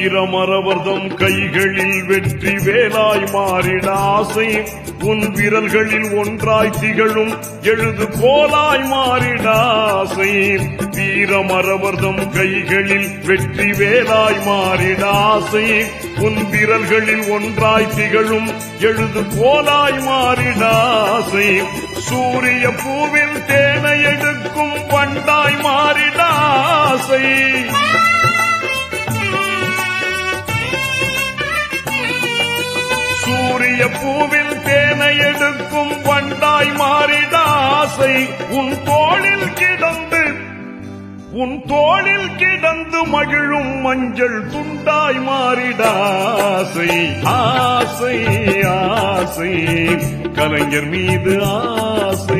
வீரமரவர்தம் கைகளில் வெற்றி வேலாய் மாறிட ஆசை. உன் விரல்களில் ஒன்றாய் திகழும் எழுது கோலாய் மாறிட ஆசை. வீரமரவர்தம் கைகளில் வெற்றி வேலாய் மாறிட ஆசை. உன் விரல்களில் ஒன்றாய் திகழும் எழுது கோலாய் மாறிட ஆசை. சூரிய பூவில் தேனை எடுக்கும் பண்டாய் மாறிட சூரிய பூவில் தேனை எடுக்கும் பண்டாய் மாறிட ஆசை. உன் தோளில் கிடந்து உன் தோளில் கிடந்து மகிழும் மஞ்சள் துண்டாய் மாறிட ஆசை. ஆசை ஆசை. கலைஞர் மீது ஆசை.